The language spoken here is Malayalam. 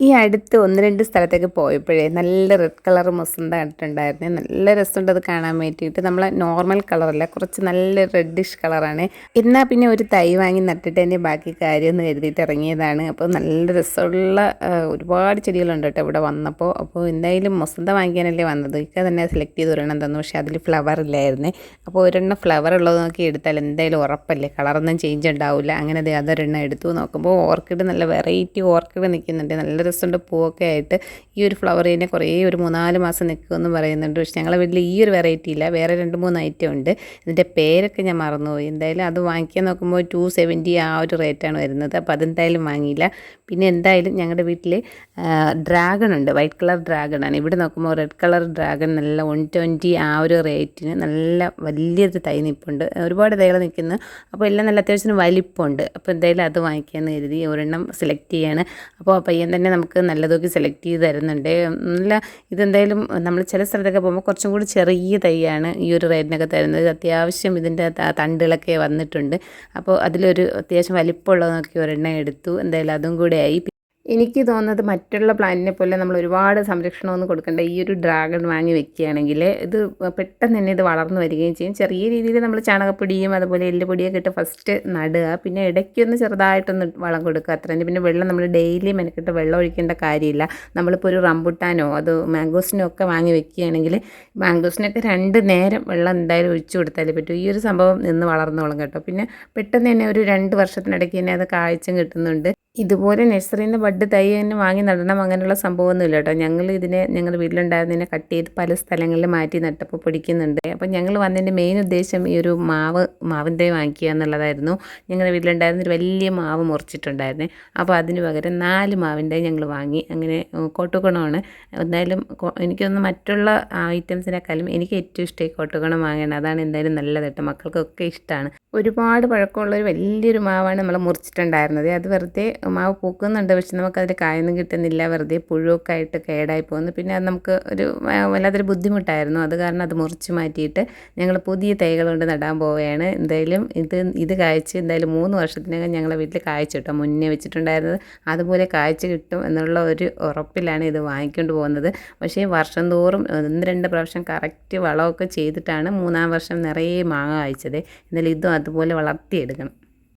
ഈ അടുത്ത് ഒന്ന് രണ്ട് സ്ഥലത്തേക്ക് പോയപ്പോഴേ നല്ല റെഡ് കളർ മൊസന്ത കണ്ടിട്ടുണ്ടായിരുന്നു. നല്ല രസമുണ്ട് അത് കാണാൻ വേണ്ടിയിട്ട്. നമ്മളെ നോർമൽ കളറല്ല കുറച്ച് നല്ല റെഡിഷ് കളറാണ് എന്നാൽ പിന്നെ ഒരു തൈ വാങ്ങി നട്ടിട്ട് തന്നെ ബാക്കി കാര്യം എന്ന് ഇറങ്ങിയതാണ്. അപ്പോൾ നല്ല രസമുള്ള ഒരുപാട് ചെടികളുണ്ട് കേട്ടോ ഇവിടെ വന്നപ്പോൾ. അപ്പോൾ എന്തായാലും മൊസന്ത വാങ്ങിക്കാനല്ലേ വന്നത്. ഇക്ക തന്നെ സെലക്ട് ചെയ്ത് ഒരെണ്ണം തന്നു. പക്ഷേ അതിൽ ഫ്ലവർ ഇല്ലായിരുന്നേ. അപ്പോൾ ഒരെണ്ണം ഫ്ലവർ ഉള്ളത് നോക്കി എടുത്താൽ എന്തായാലും ഉറപ്പല്ലേ? കളറൊന്നും ചേഞ്ച് ഉണ്ടാവില്ല. അങ്ങനെ അതൊരെണ്ണം എടുത്തു നോക്കുമ്പോൾ ഓർക്കിഡ് നല്ല വെറൈറ്റി ഓർക്കിഡ് നിൽക്കുന്നുണ്ട്. നല്ല രസമുണ്ട് പൂവൊക്കെ ആയിട്ട്. ഈ ഒരു ഫ്ലവർ തന്നെ കുറേ ഒരു മൂന്നാൽ മാസം നിൽക്കുമെന്ന് പറയുന്നുണ്ട്. പക്ഷേ ഞങ്ങളെ വീട്ടിൽ ഈ ഒരു വെറൈറ്റി ഇല്ല. വേറെ രണ്ട് മൂന്ന് ഐറ്റം ഉണ്ട്. ഇതിന്റെ പേരൊക്കെ ഞാൻ മറന്നുപോയി. എന്തായാലും അത് വാങ്ങിക്കാൻ നോക്കുമ്പോൾ ടു സെവന്റി ആ ഒരു റേറ്റാണ് വരുന്നത്. അപ്പോൾ അതെന്തായാലും വാങ്ങിയില്ല. പിന്നെ എന്തായാലും ഞങ്ങളുടെ വീട്ടിൽ ഡ്രാഗൺ ഉണ്ട്. വൈറ്റ് കളർ ഡ്രാഗൺ ആണ്. ഇവിടെ നോക്കുമ്പോൾ റെഡ് കളർ ഡ്രാഗൺ നല്ല വൺ ട്വന്റി ആ ഒരു റേറ്റിന് നല്ല വലിയൊരു തൈ നിപ്പുണ്ട്. ഒരുപാട് തൈകൾ നിൽക്കുന്നു അപ്പോൾ എല്ലാം നല്ല അത്യാവശ്യം വലിപ്പമുണ്ട്. അപ്പോൾ എന്തായാലും അത് വാങ്ങിക്കാമെന്ന് കരുതി. ഒരെണ്ണം സെലക്ട് ചെയ്യാണ്. അപ്പോൾ പയ്യൻ തന്നെ നമുക്ക് നല്ലതൊക്കെ സെലക്ട് ചെയ്ത് തരുന്നുണ്ട്. നല്ല ഇതെന്തായാലും നമ്മൾ ചില സ്ഥലത്തൊക്കെ പോകുമ്പോൾ കുറച്ചും കൂടി ചെറിയ തൈയാണ് ഈ ഒരു റേറ്റിനൊക്കെ തരുന്നത്. അത്യാവശ്യം ഇതിന്റെ തണ്ടുകളൊക്കെ വന്നിട്ടുണ്ട്. അപ്പോൾ അതിലൊരു അത്യാവശ്യം വലിപ്പമുള്ളതൊക്കെ ഒരെണ്ണം എടുത്തു. എന്തായാലും അതും കൂടെ ആയി. എനിക്ക് തോന്നുന്നത് മറ്റുള്ള പ്ലാന്റിനെ പോലെ നമ്മൾ ഒരുപാട് സംരക്ഷണമൊന്നും കൊടുക്കേണ്ട. ഈ ഒരു ഡ്രാഗൺ വാങ്ങി വെക്കുകയാണെങ്കിൽ ഇത് പെട്ടെന്ന് തന്നെ ഇത് വളർന്നു വരികയും ചെയ്യും. ചെറിയ രീതിയിൽ നമ്മൾ ചാണകപ്പൊടിയും അതുപോലെ എല്ലുപൊടിയൊക്കെ ഇട്ട് ഫസ്റ്റ് നടുക. പിന്നെ ഇടയ്ക്കൊന്ന് ചെറുതായിട്ടൊന്ന് വളം കൊടുക്കുക അത്ര തന്നെ. പിന്നെ വെള്ളം നമ്മൾ ഡെയിലി മെനക്കിട്ട് വെള്ളം ഒഴിക്കേണ്ട കാര്യമില്ല. നമ്മളിപ്പോൾ ഒരു റംബുട്ടാനോ അത് മാംഗോസിനോ ഒക്കെ വാങ്ങി വെക്കുകയാണെങ്കിൽ മാംഗോസിനൊക്കെ രണ്ട് നേരം വെള്ളം എന്തായാലും ഒഴിച്ചു കൊടുത്താലേ പറ്റൂ. ഈ ഒരു സംഭവം നിന്ന് വളർന്നോളും കേട്ടോ. പിന്നെ പെട്ടെന്ന് തന്നെ ഒരു രണ്ട് വർഷത്തിനിടയ്ക്ക് തന്നെ അത് കാഴ്ചയും കിട്ടുന്നുണ്ട്. ഇതുപോലെ നഴ്സറിയിൽ നിന്ന് ബഡ് തൈ തന്നെ വാങ്ങി നടണം അങ്ങനെയുള്ള സംഭവമൊന്നുമില്ല കേട്ടോ. ഞങ്ങൾ ഇതിനെ ഞങ്ങളുടെ വീട്ടിലുണ്ടായിരുന്നതിനെ കട്ട് ചെയ്ത് പല സ്ഥലങ്ങളിൽ മാറ്റി നട്ടപ്പോൾ പിടിക്കുന്നുണ്ട്. അപ്പോൾ ഞങ്ങൾ വന്നതിന്റെ മെയിൻ ഉദ്ദേശം ഈ ഒരു മാവ് മാവിൻ തൈ വാങ്ങിക്കുക എന്നുള്ളതായിരുന്നു. ഞങ്ങളുടെ വീട്ടിലുണ്ടായിരുന്ന ഒരു വലിയ മാവ് മുറിച്ചിട്ടുണ്ടായിരുന്നേ. അപ്പോൾ അതിന് പകരം നാല് മാവിൻ തൈ ഞങ്ങൾ വാങ്ങി. അങ്ങനെ കോട്ടുകുണമാണ്. എന്തായാലും എനിക്കൊന്ന് മറ്റുള്ള ഐറ്റംസിനേക്കാളും എനിക്ക് ഏറ്റവും ഇഷ്ടമായി കോട്ടുകുണം വാങ്ങണം അതാണ് എന്തായാലും നല്ലത് കേട്ടോ. മക്കൾക്കൊക്കെ ഇഷ്ടമാണ് ഒരുപാട് പഴക്കമുള്ള ഒരു വലിയൊരു മാവാണ് നമ്മൾ മുറിച്ചിട്ടുണ്ടായിരുന്നത്. അത് വെറുതെ മാവ് പൂക്കുന്നുണ്ട്. പക്ഷെ നമുക്കതിൽ കായൊന്നും കിട്ടുന്നില്ല. വെറുതെ പുഴുവൊക്കെ ആയിട്ട് കേടായി പോകുന്നു. പിന്നെ അത് നമുക്ക് ഒരു വല്ലാത്തൊരു ബുദ്ധിമുട്ടായിരുന്നു. അത് കാരണം അത് മുറിച്ച് മാറ്റിയിട്ട് ഞങ്ങൾ പുതിയ തൈകൾ കൊണ്ട് നടാൻ പോവുകയാണ്. എന്തായാലും ഇത് ഇത് കായ്ച്ച് എന്തായാലും മൂന്ന് വർഷത്തിനകം ഞങ്ങളെ വീട്ടിൽ കായ്ച്ചു കേട്ടോ. മുന്നേ വെച്ചിട്ടുണ്ടായിരുന്നത്. അതുപോലെ കായ്ച്ച് കിട്ടും എന്നുള്ള ഒരു ഉറപ്പിലാണ് ഇത് വാങ്ങിക്കൊണ്ട് പോകുന്നത്. പക്ഷേ വർഷം തോറും ഒന്ന് രണ്ട് പ്രാവശ്യം കറക്റ്റ് വളമൊക്കെ ചെയ്തിട്ടാണ് മൂന്നാം വർഷം നിറയെ മാങ്ങ കായ്ച്ചത്. എന്നാലും ഇതും അതുപോലെ വളർത്തിയെടുക്കണം.